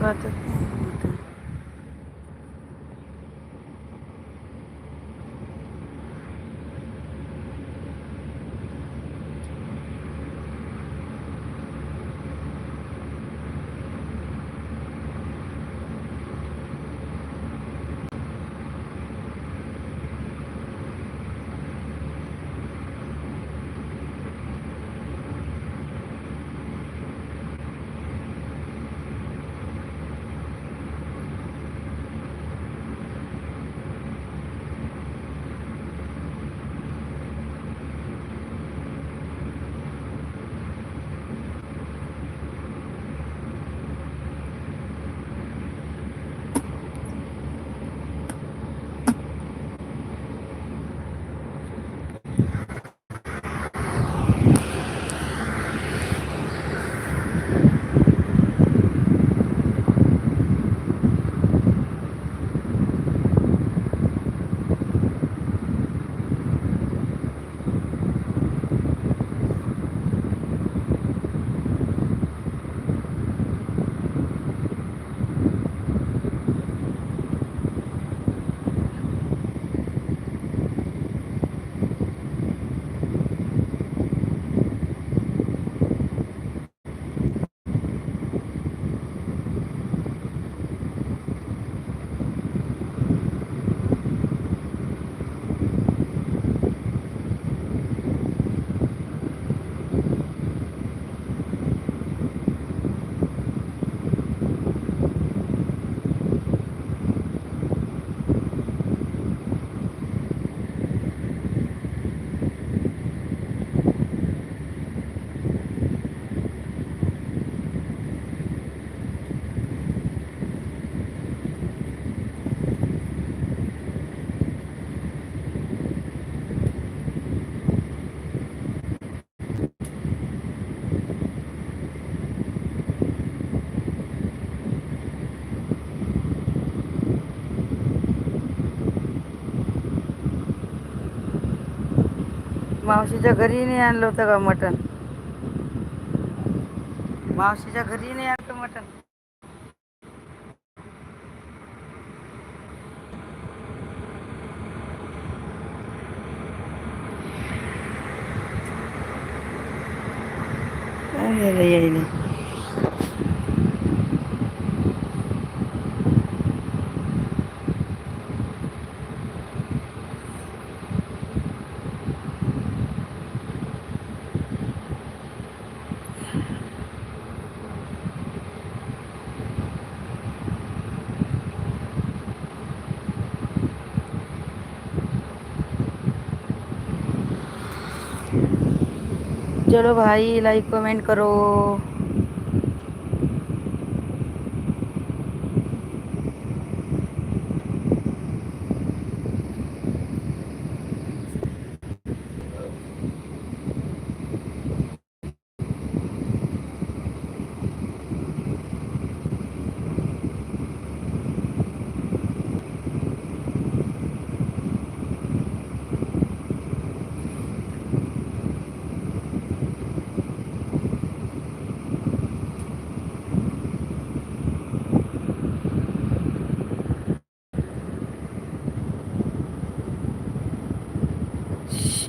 zaten. मावशीच्या घरी नाही आणलं होतं का मटण? मावशीच्या घरी नाही आणलं मटण. काय यायला? चलो भाई लाइक कमेंट करो।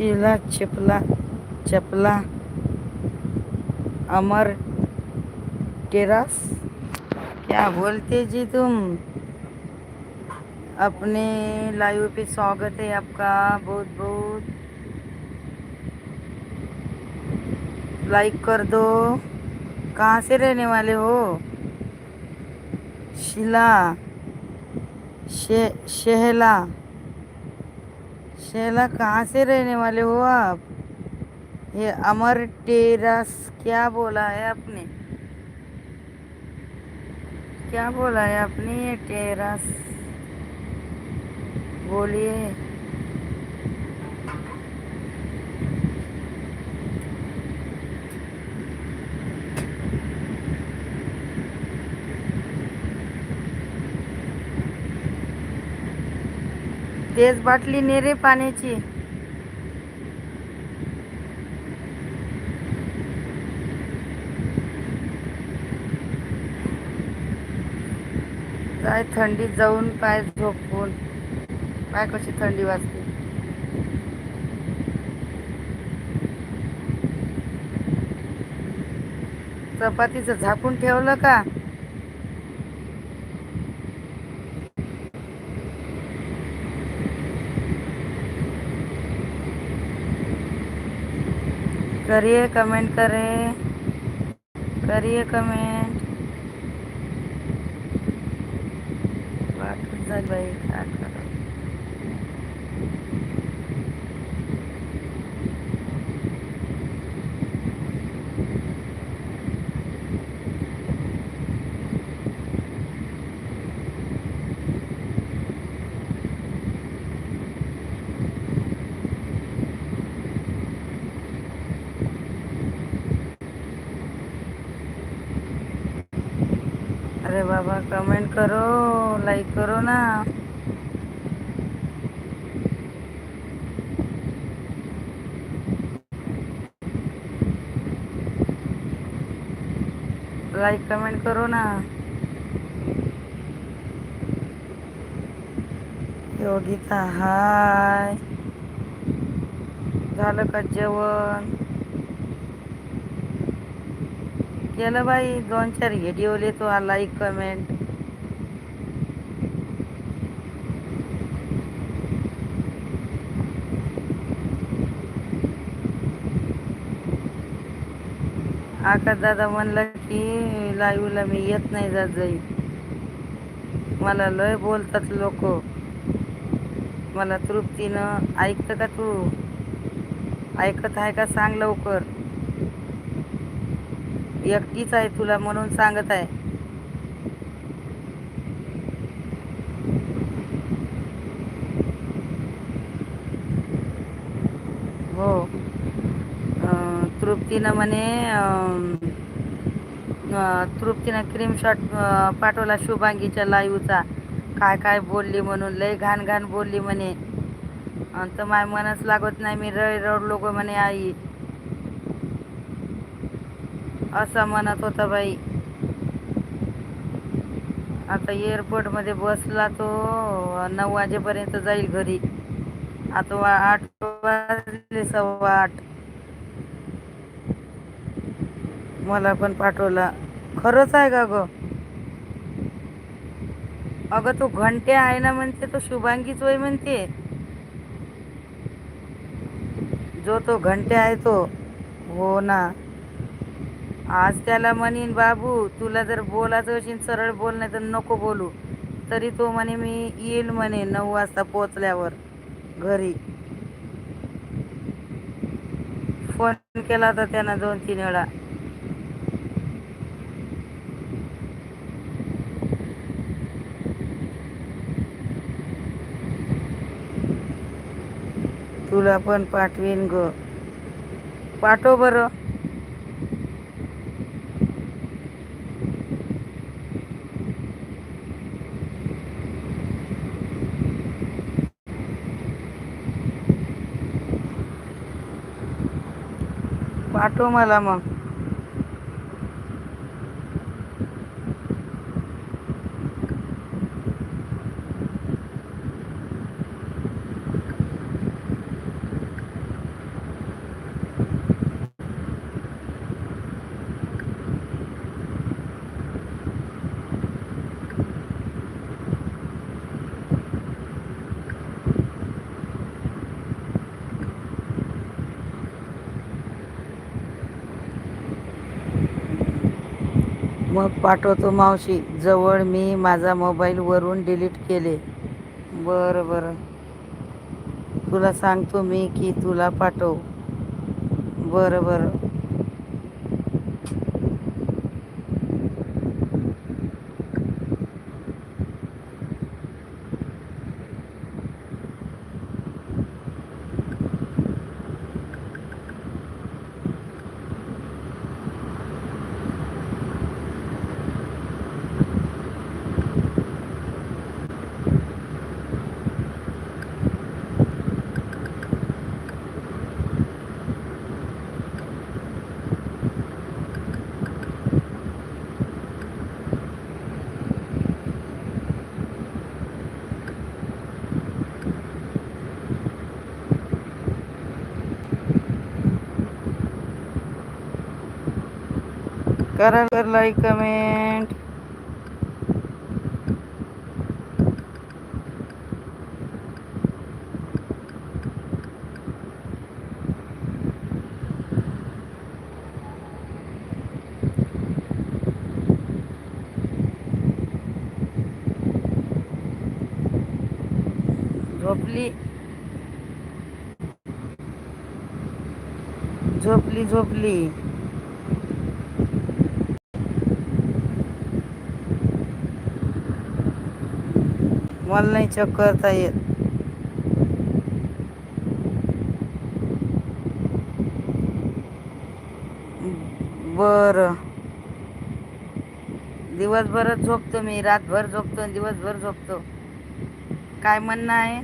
शीला चिपला, चपला, अमर टेरास क्या बोलते जी तुम? अपने लाइव पे स्वागत है आपका, बहुत बहुत। लाइक कर दो। कहाँ से रहने वाले हो? शीला, शे, शहला। शैला, कहाँ से रहने वाले हो आप? ये अमर टेरस क्या बोला है आपने? क्या बोला है आपने ये टेरस? बोलिए। तेच बाटली ने रे पाण्याची. काय थंडीत जाऊन पाय झोपून. पाय कशी थंडी वाजते. चपातीचं झाकून ठेवलं का? करिए कमेंट करें करिए कमेंट वाटत जाय बाई काय करा अरे बाबा कमेंट करो लाईक करो ना. लाईक कमेंट करो ना. योगिता हाय झालं का जेवण? केलं बाई दोन चार व्हिडिओ तो लाईक कमेंट आकाश दादा म्हणलं की लाईव्हला मी येत नाही जात जाई. मला लय बोलतात लोक. मला तृप्तीनं ऐकतं का तू? ऐकत आहे का? सांग लवकर. एकटीच आहे तुला म्हणून सांगत आहे. हो. तृप्तीनं म्हणे तृप्तीनं क्रीम शॉट पाठवला शुभांगीच्या लाईव्हचा काय काय बोलली म्हणून लय घाण घाण बोलली म्हणे. तर माय मनच लागत नाही मी रड रडलो गं म्हणे आई. असा म्हणत होता बाई. आता एअरपोर्टमध्ये बसला तो नऊ वाजेपर्यंत जाईल घरी. आता आठ वाजले सव्वा आठ. मला पण पाठवला. खरंच आहे का ग? अगं तो घंटे आहे ना म्हणते तो शुभांगीच वय म्हणते. जो तो घंटे आहे तो. हो ना. आज त्याला म्हणीन बाबू तुला जर बोलायचं असेल सरळ बोल नाही तर नको बोलू. तरी तो म्हणे मी येईल म्हणे नऊ वाजता पोचल्यावर घरी. फोन केला होता त्यानं दोन तीन वेळा. तुला पण पाठवीन ग. पाठव बरं. पाठव मला मग मग पाठवतो मावशी. जवळ मी माझा मोबाईलवरून डिलीट केले. बरं बरं. तुला सांगतो मी की तुला पाठव. बरं बरं. करा कर लाइक कमेंट झोपली. झोपली झोपली. मला नाही चेक करता येत. बरं. दिवसभरच झोपतो मी रातभर झोपतो आणि दिवसभर झोपतो. काय म्हणणं आहे?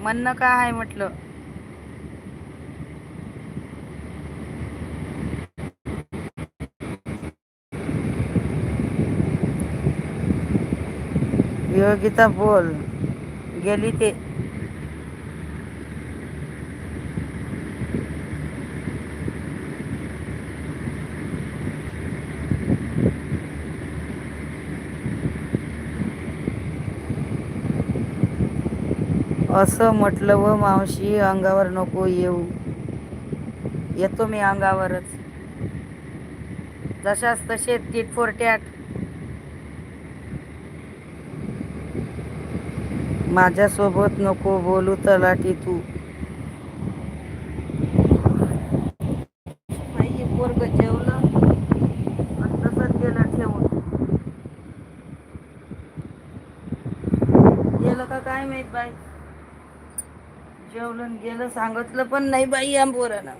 म्हणणं काय आहे म्हटलं? योगिता बोल. गेली ते. असं म्हटलं व मावशी अंगावर नको येऊ. येतो मी अंगावरच. जशाच तसे टीट फोर माझ्यासोबत नको बोलू तलाठी तू. जेवलं. तसंच ठेवून. गेलं का काय माहीत बाई? जेवलं गेलं सांगितलं पण नाही बाई या पोरानं.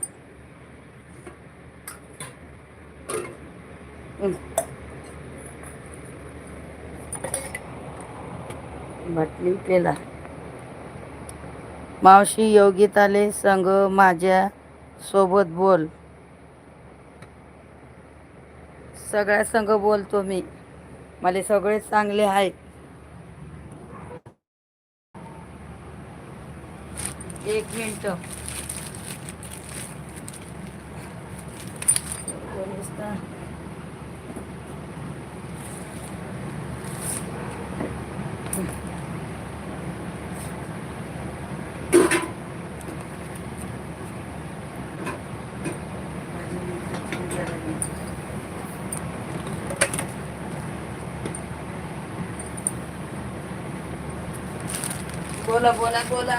बाटली केला मावशी योगिताले संग माझ्या सोबत बोल. सगळ्या संग बोलतो मी. मला सगळे चांगले आहे एक मिनटं. बोला बोला बोला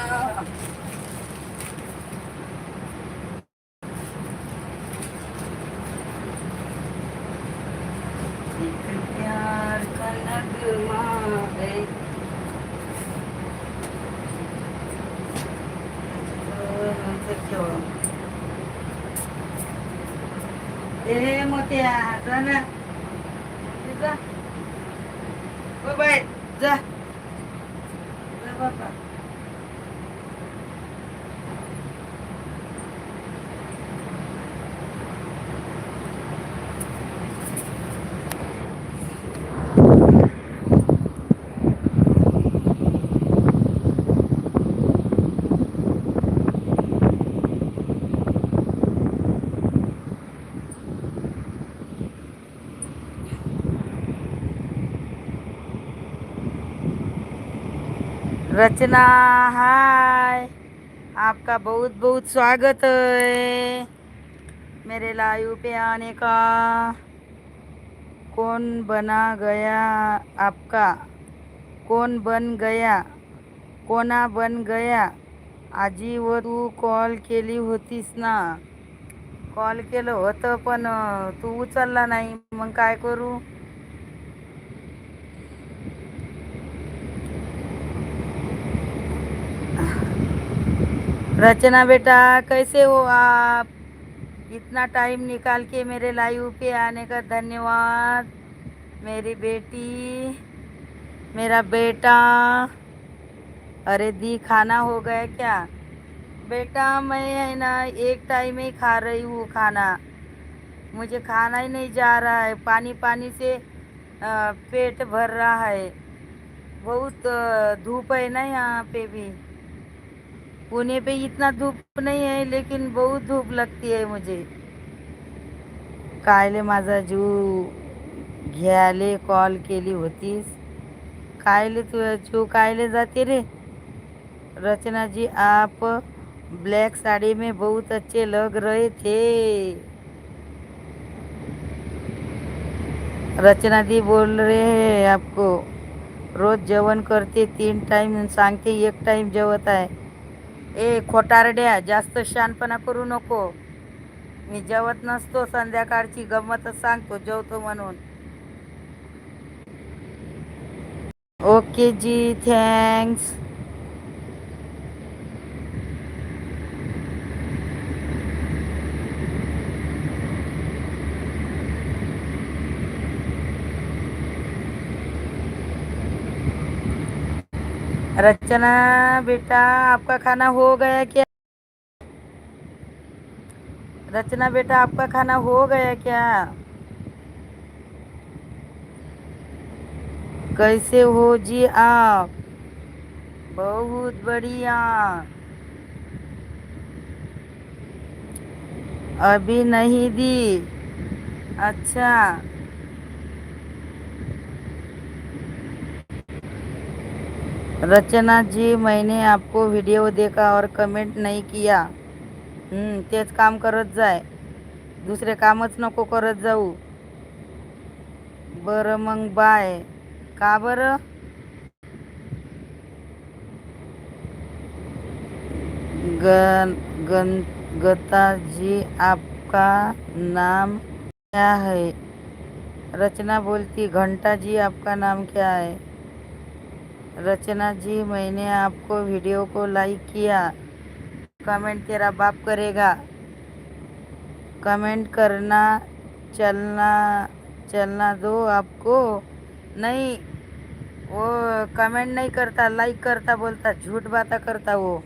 रचना हाय. आपका बहुत बहुत स्वागत है. मेरे लाइव पे आने का. कौन बना गया आपका? कौन बन गया? कोणा बन गया? आजी व तू कॉल केली होतीस ना? कॉल केलं होतं पण तू उचलला नाही. मग काय करू? रचना बेटा कैसे हो आप? इतना टाइम निकाल के मेरे लाइव पे आने का धन्यवाद। मेरी बेटी, मेरा बेटा। अरे दी, खाना हो गया क्या? बेटा, मैं है ना, एक टाइम ही खा रही हूँ खाना। मुझे खाना ही नहीं जा रहा है। पानी पानी से पेट भर रहा है। बहुत धूप है ना यहाँ पे भी। पुणे पे इतना धूप नहीं है, लेकिन बहुत धूप लगती है मुझे। कायले माझा जीव घ्यायले कॉल केली होतीस कायले तू जीव कायले जाते रे रचना जी, आप ब्लैक साड़ी में बहुत अच्छे लग रहे थे। रचना दी बोल रहे हैं आपको, रोज जेवण करते तीन टाइम सांगते एक टाइम जेवत आहे ए खोटारड्या जास्त शानपणा करू नको. मी जेवत नसतो संध्याकाळची गंमतच सांगतो जेवतो म्हणून. ओके जी थँक्स रचना बेटा, आपका खाना हो गया क्या? रचना बेटा, आपका खाना हो गया क्या? कैसे हो जी आप? बहुत बढ़िया। अभी नहीं दी। अच्छा। रचना जी मैंने आपको वीडियो देखा और कमेंट नहीं किया। तेच काम करत जाय। दुसरे कामच नको करत जाऊ। बरं मग बाय. का बरं? गन गन गता जी आपका नाम क्या है? रचना बोलती घंटा जी आपका नाम क्या है? रचना जी, मैंने आपको वीडियो को लाइक किया। कमेंट तेरा बाप करेगा। कमेंट करना, चलना चलना दो आपको। नहीं, वो कमेंट नहीं करता लाइक करता, बोलता, झूठ बाता करता वो,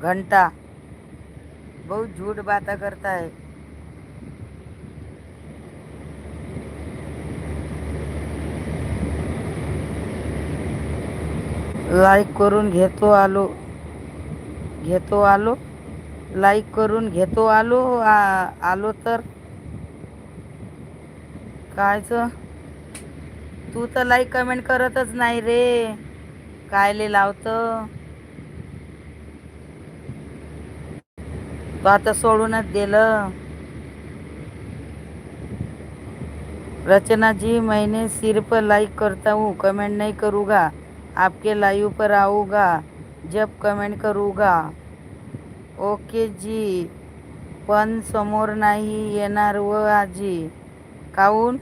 घंटा। बहुत झूठ बाता करता है। लाईक करून घेतो आलो. घेतो आलो. लाईक करून घेतो आलो. आ- आलो तर? कायच? तू तर लाईक कमेंट करतच नाही रे. कायले लावतं? तो आता सोडूनच दिलं. रचना जी मैंने सिर्फ लाइक करता हूँ. कमेंट नहीं करूँगा आपके लाइव पर आऊँगा, जब कमेंट करूँगा। ओके जी। पण समोर नाही येणार व आजी। काऊन?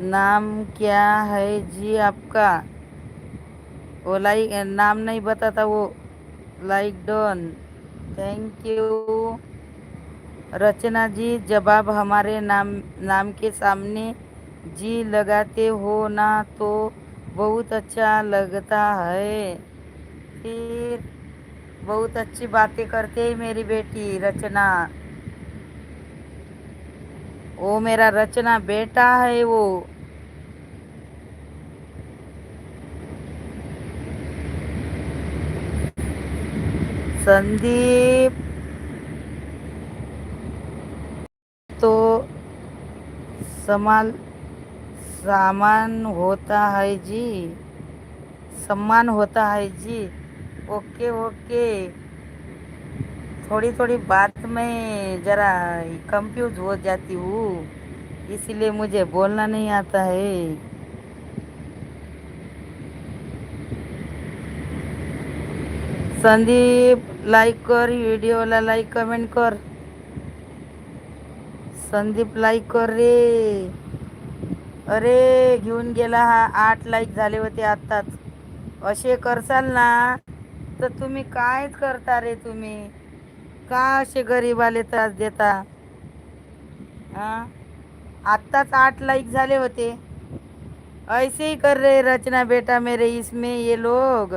नाम क्या है जी आपका? वो लाइक नाम नहीं बताता वो। Like done thank you Rachna ji, जवाब हमारे नाम नाम के सामने जी लगाते हो ना तो बहुत अच्छा लगता है। फिर बहुत अच्छी बातें करते है मेरी बेटी, रचना। वो मेरा रचना बेटा है वो। संदीप तो समाल सामान होता है जी। सम्मान होता है जी। Okay okay. थोड़ी थोड़ी बात में ज़रा कंफ्यूज हो जाती हूँ इसीलिए मुझे बोलना नहीं आता है। संदीप लाईक कर व्हिडिओला लाईक कमेंट कर। संदीप लाईक कर रे। अरे घेऊन गेला हा. आठ लाईक झाले होते आत्ताच. असे करसाल ना तर तुम्ही कायच करता रे तुम्ही? का असे गरीबाले त्रास देता? हां आत्ताच आठ लाईक झाले होते. ऐसे ही कर रे रचना बेटा मेरे इसमें ये लोग.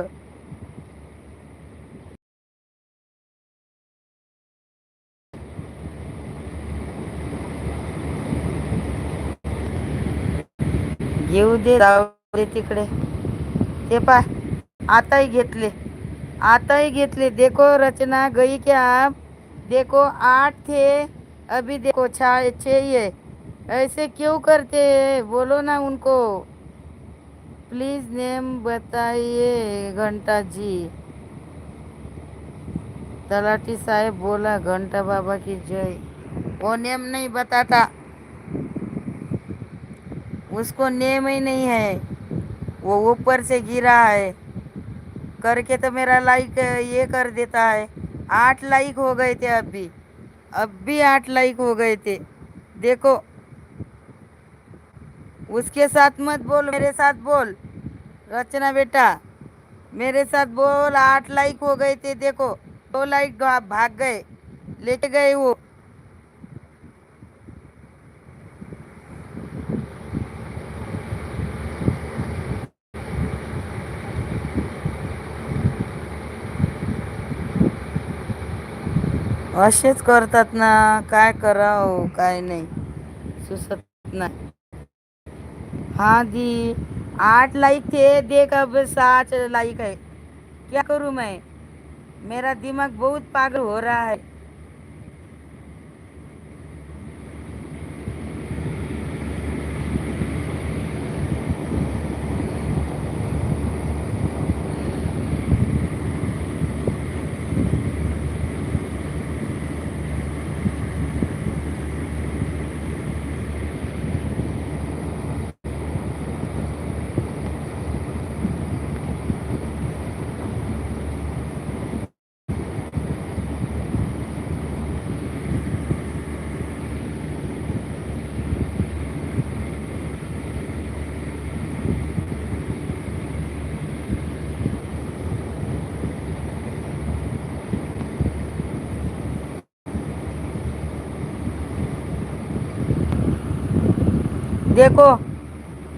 दे दे तिकडे. ते पाय आताही घेतले. आताही घेतले. देखो रचना गई क्या आप देखो आठ थे, अभी देखो छा- चाहिए ऐसे क्यों करते हैं? बोलो ना उनको। प्लीज़ नेम बताइए, घंटा जी। तलाटी साहेब बोला, घंटा बाबा की जय। वो नेम नहीं बताता। उसको नेम ही नहीं है। वो ऊपर से गिरा है। करके तो मेरा लाइक ये कर देता है। आठ लाइक हो गए थे अभी। अब भी आठ लाइक हो गए थे। देखो। उसके साथ मत बोल, मेरे साथ बोल। रचना बेटा, मेरे साथ बोल। आठ लाइक हो गए थे, देखो। दो तो लाइक भाग गए। लेके गए वो। असेच करतात ना. काय करावं? काय नाही. सुचत नाही. हाँ दी, आठ लाइक थे. देख अब सात लाइक है क्या करूँ मैं? मेरा दिमाग बहुत पागल हो रहा है. देखो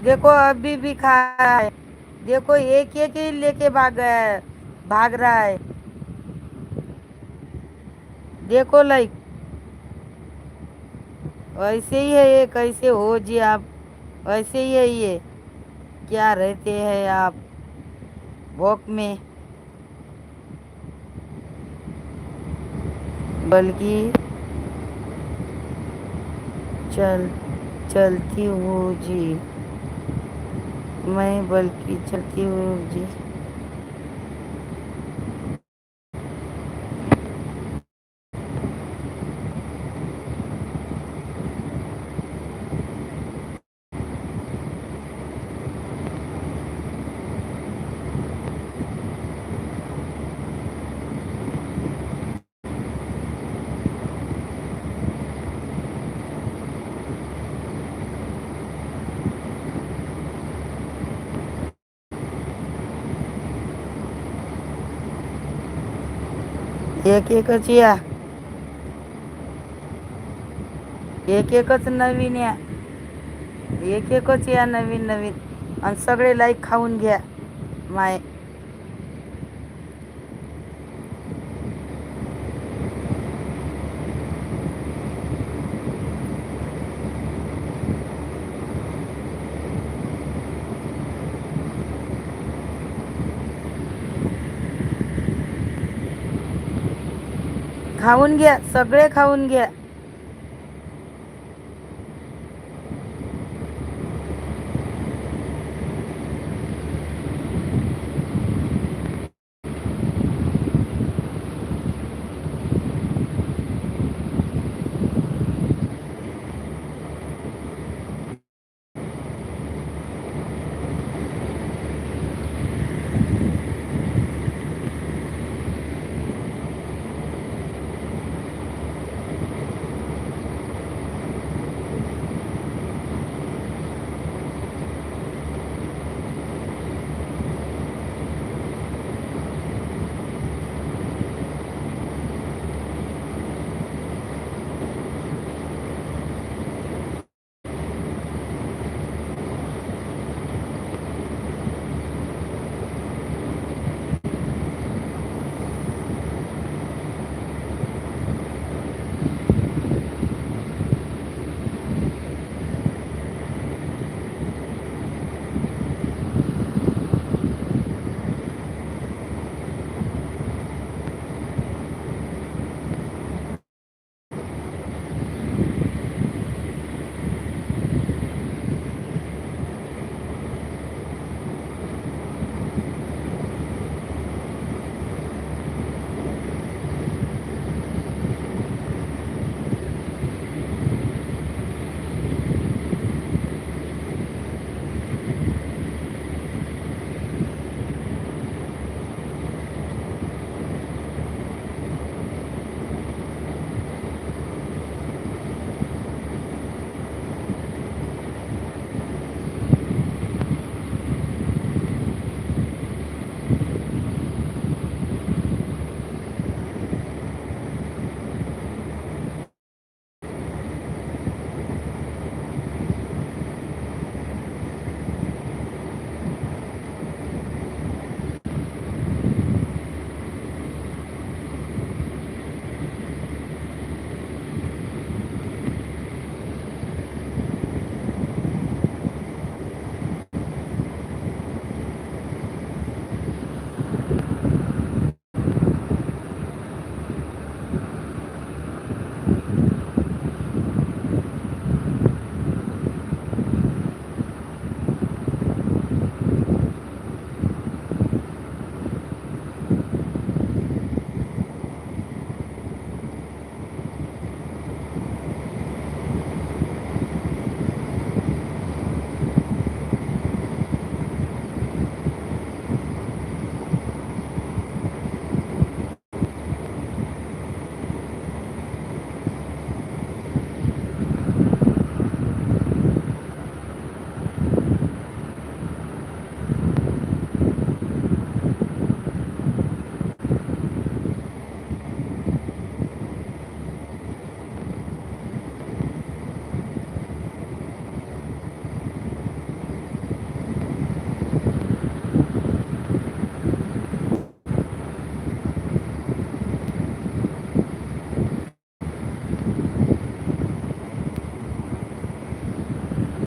देखो अभी भी खा रहा है। देखो, एक एक ही लेके भाग गया है, भाग रहा है। देखो लाइक ऐसे ही है ये, कैसे हो जी आप? ऐसे ही है ये। क्या रहते हैं आप? वॉक में। बल्कि चल। चलती हूँ जी। मैं बल्कि चलती हूँ जी। एक एकच या. एक एकच नवीन या. एक एकच या नवीन नवीन आणि सगळे लाईक खाऊन घ्या. माय. खाऊन घ्या सगळे खाऊन घ्या.